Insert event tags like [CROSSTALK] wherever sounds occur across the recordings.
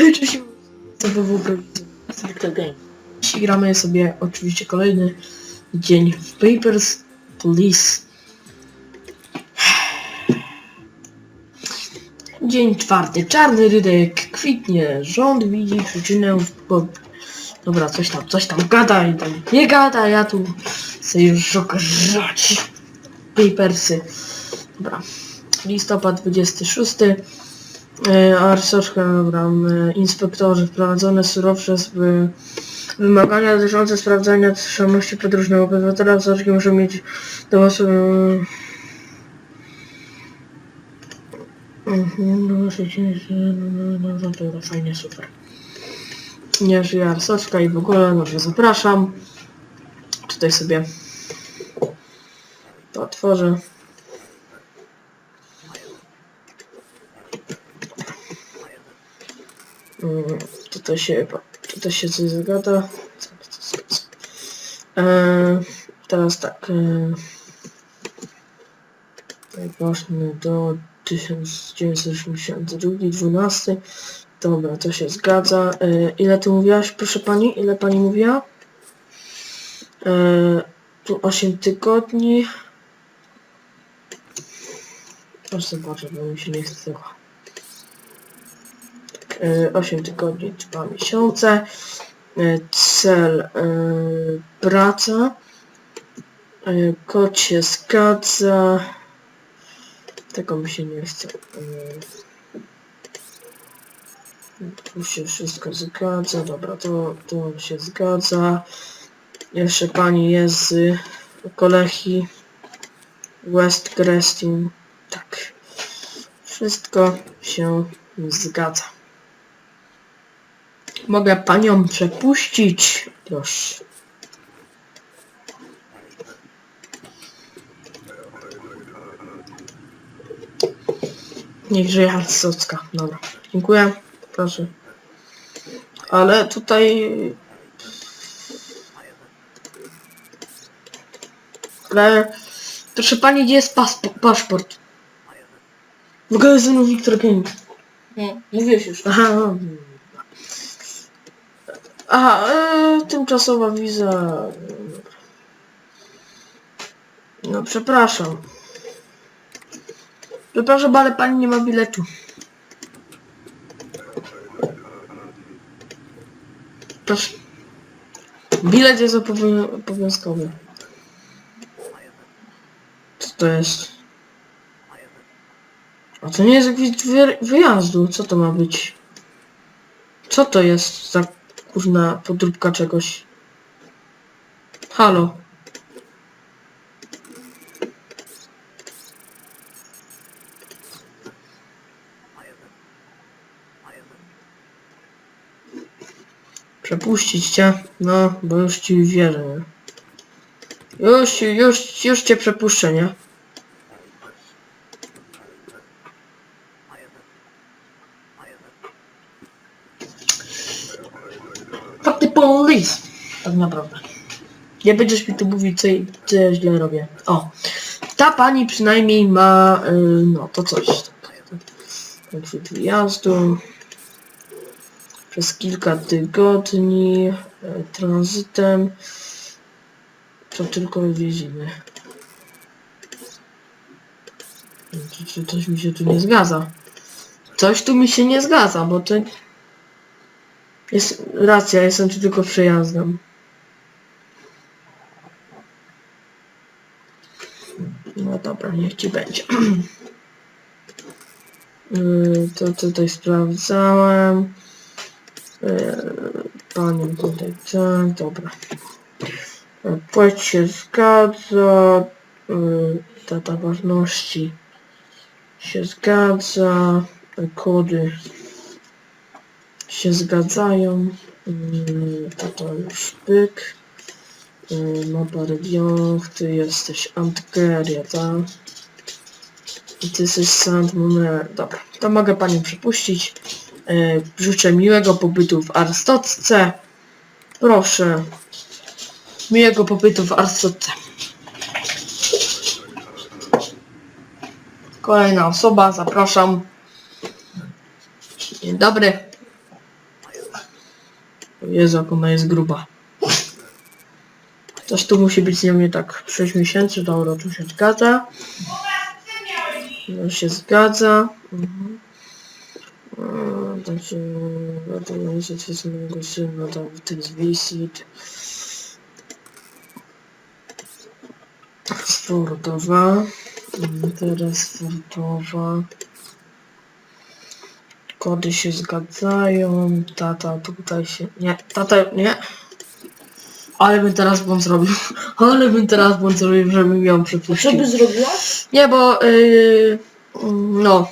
[LAUGHS] Cześć, to był Game. Dzisiaj gramy sobie oczywiście kolejny dzień w Papers, Please. Dzień czwarty. Czarny rydek kwitnie. Rząd widzi przyczynę w... Dobra, coś tam, coś tam gadaj, tam nie gada, ja tu chcę już ograć papersy. Dobra. Listopad 26. E, Arsoszka, dobra, e, inspektorzy wprowadzone surowsze e, wymagania dotyczące sprawdzania tożsamości podróżnego obywatela Arsoszki muszą mieć do was... Mhm, no, właśnie, no, no, no, dobra, fajnie, super. Nie żyje Arsoszka i w ogóle, no, że zapraszam. Tutaj sobie to otworzę. Tutaj się, tutaj się coś zagada. Eee, teraz tak. Eee, poszmy do 1982, 12. Dobra, to się zgadza. Eee, ile ty mówiłaś, proszę pani? Ile pani mówiła? Eee, tu 8 tygodni. Proszę zobaczę, bo mi się nie chce tego. E, 8 tygodni, 2 miesiące. E, Cel e, praca. Kod się zgadza. Tego mi się nie chce. Tu się wszystko zgadza. Dobra, to, to się zgadza. Jeszcze pani jest z Kolechi West Grestin. Tak. Wszystko się zgadza. Mogę panią przepuścić? Proszę. Niech żyje Arcocka. Dobra. Dziękuję. Proszę. Ale tutaj... Ale... Proszę pani, gdzie jest paszport? W magazynu Wiktor Game. Nie, mówiłeś już. Aha. Aha, e, tymczasowa wiza. No przepraszam. Przepraszam, ale pani nie ma biletu. Proszę. Bilet jest obowią- obowiązkowy. Co to jest? A to nie jest jakiś wy wyjazdu. Co to ma być? Co to jest za kurna podróbka czegoś? Halo. Przepuścić cię? No, bo już ci wierzę? Już, już, już cię przepuszczę, nie? Nie będziesz mi tu mówić, co, co ja źle robię. O! Ta pani przynajmniej ma, y, no to coś. Konflikt wyjazdu. Przez kilka tygodni. y, Tranzytem. To tylko wywieziemy. Coś mi się tu nie zgadza? Coś tu mi się nie zgadza, bo to jest racja, jestem tu tylko przejazdem. No niech ci będzie. Yy, [CLEARS THROAT] to tutaj sprawdzałem. Yy, Panią tutaj tak, dobra. Yy, Płeć się zgadza. Yy, Data ważności się zgadza. Kody się zgadzają. Yy, To to już pyk. Mapa regionów, ty jesteś Antgeria, tak? I ty jesteś Saint Moner. Dobra, to mogę panią przepuścić. Yy, Życzę miłego pobytu w Arstotce. Proszę. Miłego pobytu w Arstotce. Kolejna osoba, zapraszam. Dzień dobry. Jezu, jak ona jest gruba. Coś tu musi być z nią nie tak. 6 miesięcy, dobra, tu się zgadza. No się zgadza. Mhm. Eee, To się... To jest mojego syna, tam to jest wisit. Sportowa. Teraz sportowa. Kody się zgadzają. Tata tutaj się... Nie, tata nie. Ale bym teraz błąd zrobił. [LAUGHS] Ale bym teraz błąd zrobił, żebym ją Co przepuścił. by zrobiła? Nie, bo yy, no,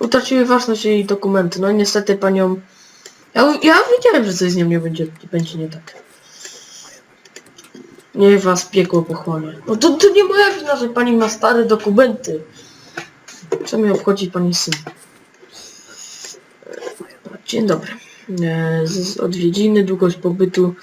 utraciły ważność jej dokumenty. No niestety panią. Ja, ja wiedziałem, że coś z nią nie będzie, będzie nie tak. Niech was piekło pochłonie. No to, to nie moja wina, że pani ma stare dokumenty. Co mnie obchodzi pani syn? Dzień dobry. E, z, z odwiedziny, długość pobytu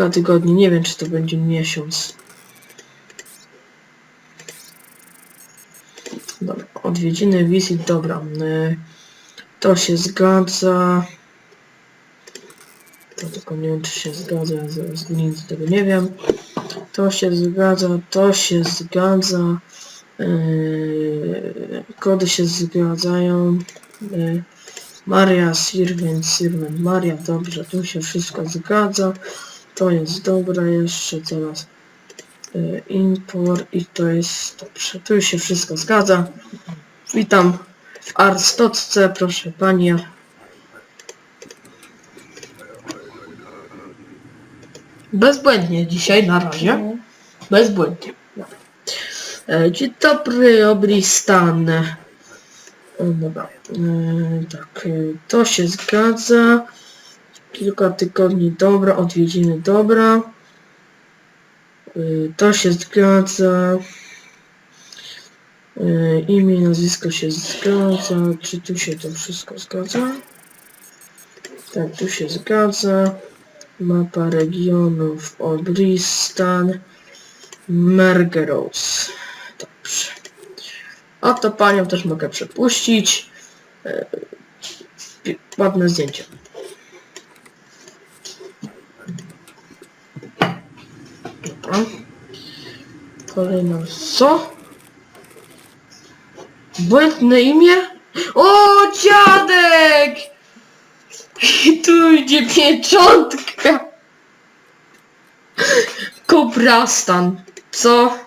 kilka tygodni. Nie wiem, czy to będzie miesiąc. Dobra, odwiedziny, wizyt, dobra. y, To się zgadza. To tylko nie wiem, czy się zgadza, zaraz nic tego nie wiem. To się zgadza, to się zgadza. y, Kody się zgadzają. y, Maria, Sirwent, Sirwent, Maria, dobrze, tu się wszystko zgadza. To jest dobre jeszcze teraz. y, Import i to jest dobrze. Tu już się wszystko zgadza. Witam w Arstotce, proszę pani. Bezbłędnie dzisiaj, na razie. Bezbłędnie. E, Dzień dobry, dobry stan. E, Dobra. E, Tak, e, to się zgadza. Kilka tygodni dobra, odwiedziny dobra. E, To się zgadza. E, Imię, nazwisko się zgadza. Czy tu się to wszystko zgadza? Tak, tu się zgadza. Mapa regionów Odristan. Mergeros. Dobrze. A to panią też mogę przepuścić. Pi- Ładne zdjęcie. Kolejna. Co? Błędne imię? O, dziadek! I tu idzie pieczątka. Kobrastan. Co?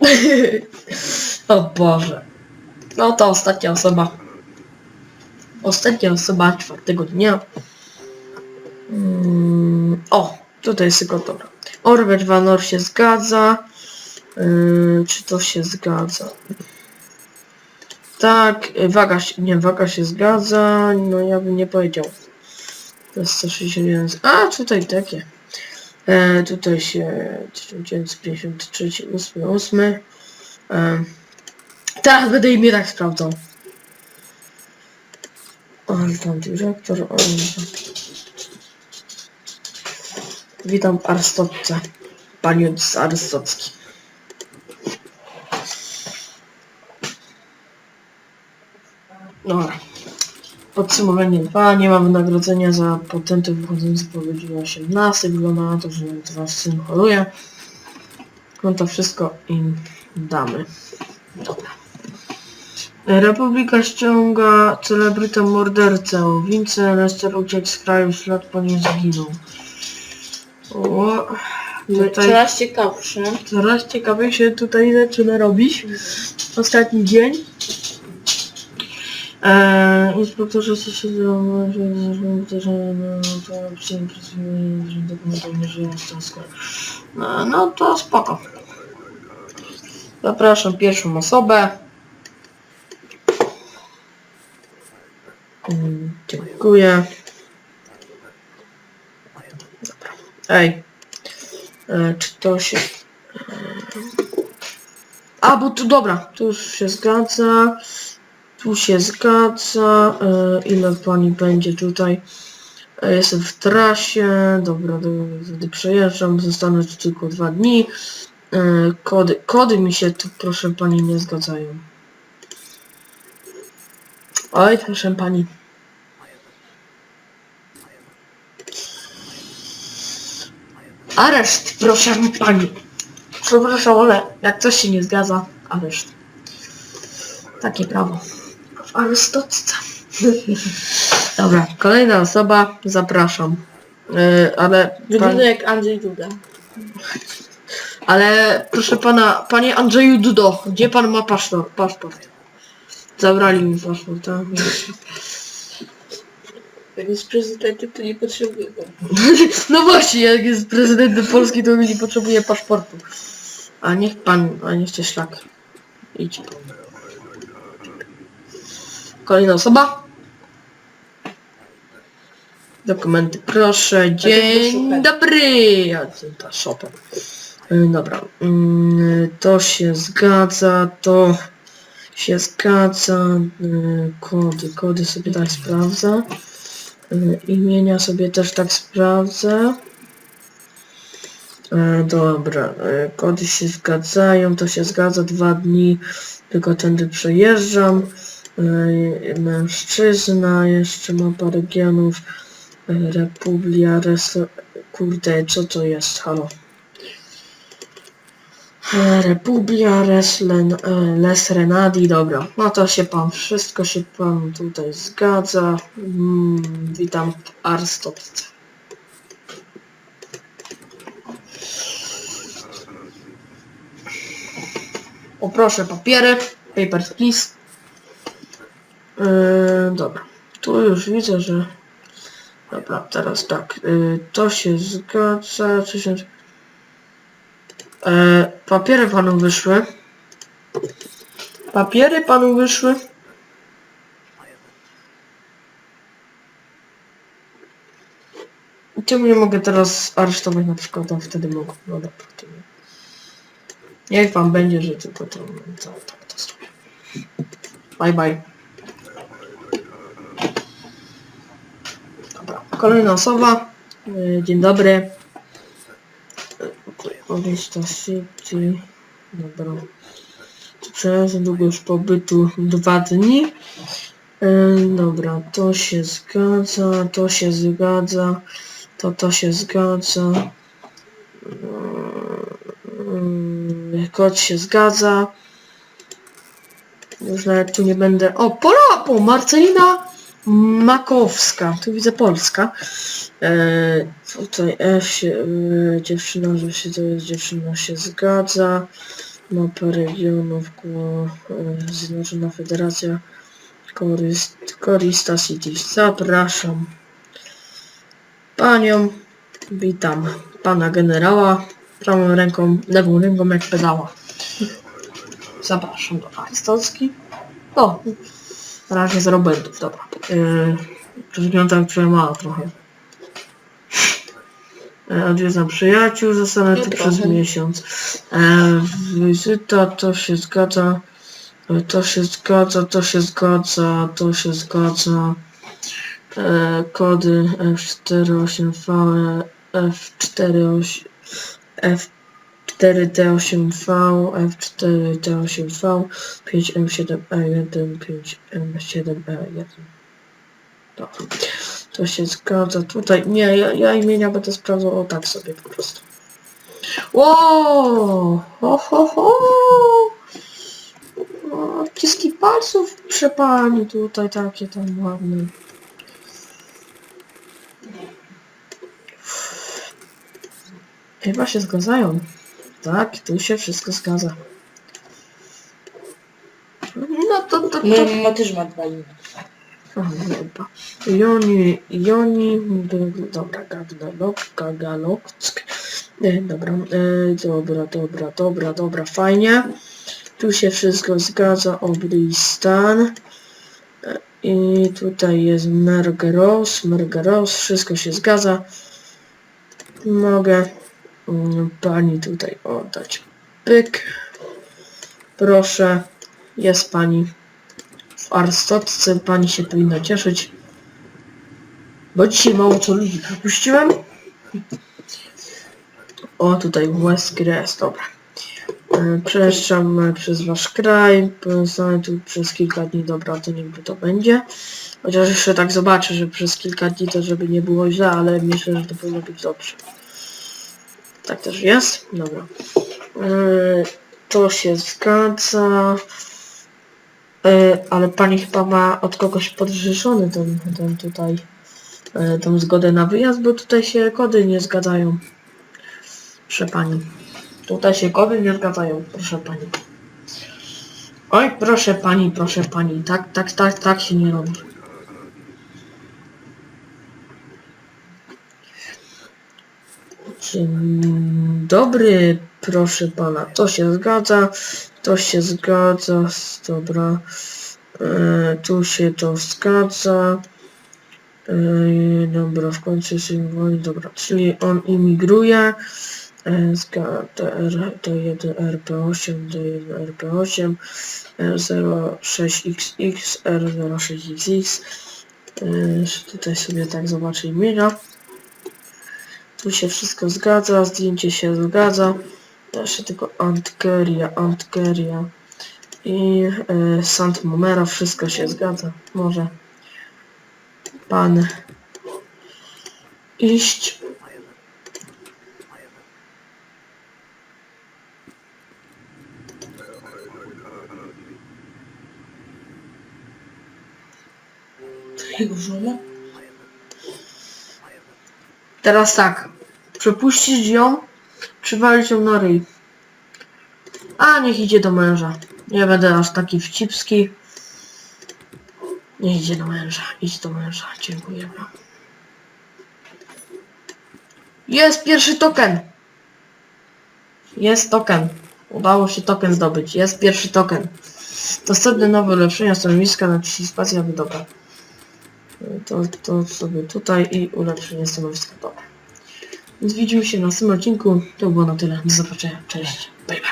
[LAUGHS] o Boże. No to ostatnia osoba. Ostatnia osoba czwartego dnia. Mm, o, tutaj jest tylko dobra. Orbit Vanor się zgadza. Yy, czy to się zgadza? Tak, waga się, nie, waga się zgadza, no ja bym nie powiedział. To jest 161. A, tutaj takie. E, tutaj się 1953, 8, 8. E, teraz będę imię tak sprawdzał. Ale tam dyrektor. ale tam- Witam w Arstotce. Panie z Arstocki. Dobra. Podsumowanie 2. Nie ma wynagrodzenia za patenty wychodzące po godzinie 18. Wygląda na to, że to was syn choruje. No to wszystko im damy. Dobra. Republika ściąga celebrytę mordercę. Vince Lester uciekł z kraju, ślad po nim zaginął. O, tutaj Coraz ciekawsze. coraz ciekawie się tutaj zaczyna robić. Ostatni dzień. Eee, inspektorze się się no, no to spoko. Zapraszam pierwszą osobę. Dziękuję. Dobra. Ej. E, czy to się... A, bo tu dobra, tu już się zgadza. Tu się zgadza. E, ile pani będzie tutaj? E, jestem w trasie. Dobra, do, wtedy przejeżdżam. Zostanę tu tylko dwa dni. Kody, kody mi się tu, proszę pani, nie zgadzają. Oj, proszę pani. Areszt, proszę pani. Przepraszam, ale jak coś się nie zgadza, areszt. Takie prawo. W arystotce. Dobra, kolejna osoba, zapraszam. E, ale, pan, Wygląda jak Andrzej Duda. ale proszę pana, panie Andrzeju Dudo, gdzie pan ma paszport? paszport? Zabrali mi paszport, tak? Jak jest prezydentem, to nie potrzebuje go. [LAUGHS] No właśnie, jak jest prezydentem Polski, to nie potrzebuje paszportu. A niech pan, a niech cię szlak. Idź. Kolejna osoba. Dokumenty proszę. Dzień dobry. A co ta Chopin. Y, Dobra. Mm, To się zgadza, to się zgadza. Y, Kody, kody sobie tak sprawdzę. Imienia sobie też tak sprawdzę. E, Dobra, e, kody się zgadzają, to się zgadza dwa dni, tylko tędy przejeżdżam. E, Mężczyzna, jeszcze mapa regionów, e, Republia, res... kurde, co to jest, halo? E, Republia, Reslen, e, Les Renadi, dobra, no to się pan, wszystko się pan tutaj zgadza. Mm, witam w Arstopce. O proszę, papiery, papers please. Yy, dobra, tu już widzę, że... Dobra, teraz tak, yy, to się zgadza, czy się... Papiery panu wyszły. Papiery panu wyszły. Czemu nie mogę teraz aresztować na przykład, a wtedy mogę. No dobra, to nie. Niech pan będzie, że tylko to, to to zrobię. Bye bye. Dobra, kolejna osoba. E, Dzień dobry. Powieść City. Dobra. Przepraszam, długość pobytu dwa dni. E, Dobra, to się zgadza, to się zgadza, to to się zgadza. Mm, Kod się zgadza. Już nawet tu nie będę. O, Pola! O, Marcelina Makowska. Tu widzę Polska. E, tutaj F się, e, dziewczyna, że się to jest dziewczyna się zgadza. Mapa regionów, e, Zjednoczona Federacja Korist, Korista City. Zapraszam panią. Witam pana generała. Prawą ręką, lewą ręką jak pedała. Zapraszam do Arystocki. O, na razie z Robertów, dobra. Yy, wygląda jak twoja mała trochę. E, Odwiedzam przyjaciół, zostanę tu przez trochę. miesiąc. E, wizyta, to się zgadza. E, To się zgadza, to się zgadza, to się zgadza. E, kody F48V, F48, F4T8V, F4T8V, 5M7E1, 5M7E1. Dobra. To się zgadza. Tutaj nie, ja, ja imienia będę sprawdzał o tak sobie po prostu. Ło! Ho, ho, ho! Odciski palców przy pani tutaj takie tam ładne. Chyba się zgadzają. Tak, tu się wszystko zgadza. No to, to, to, Moja mama też ma dwa. Aha, dobra. Joni, Joni, dobra, Gagalok, Gagalocck. E, Dobra, e, dobra, dobra, dobra, dobra, fajnie. Tu się wszystko zgadza, Obristan. E, I tutaj jest Mergeros, Mergeros, wszystko się zgadza. Mogę pani tutaj oddać pyk. Proszę, jest pani w Arstotce pani się powinna cieszyć. Bo dzisiaj mało co ludzi przepuściłem. O, tutaj West Grass, dobra. E, Przejeżdżam przez wasz kraj, pozostanę tu przez kilka dni, dobra, to niechby to będzie. Chociaż jeszcze tak zobaczę, że przez kilka dni to żeby nie było źle, ale myślę, że to powinno być dobrze. Tak też jest? Dobra. E, To się zgadza. E, Ale pani chyba ma od kogoś podrzeszony ten, ten tutaj e, tą zgodę na wyjazd, bo tutaj się kody nie zgadzają. Proszę pani. Tutaj się kody nie zgadzają, proszę pani. Oj, proszę pani, proszę pani. Tak, tak, tak, tak się nie robi. Dzień dobry, proszę pana. To się zgadza, to się zgadza, dobra. E, tu się to zgadza. E, dobra, w końcu jest woli, dobra, czyli on imigruje. E, z KTR D1 RP8 D1 RP8 R06XX R06XX e, tutaj sobie tak zobaczę imienia tu się wszystko zgadza, zdjęcie się zgadza. Jeszcze tylko Antkeria, Antkeria. I e, Sant Momera, wszystko się zgadza. Może pan iść? Jego żona? Teraz tak. Przepuścić ją, przywalić ją na ryj. A niech idzie do męża. Nie będę aż taki wcipski. Niech idzie do męża. Idź do męża. Dziękuję wam. Jest pierwszy token. Jest token. Udało się token zdobyć. Jest pierwszy token. Dostępne nowe ulepszenia stanowiska na spację aby dobra. To, to sobie tutaj i ulepszenie stanowiska dobra. Więc widzimy się na następnym odcinku. To było na tyle. Do zobaczenia. Cześć.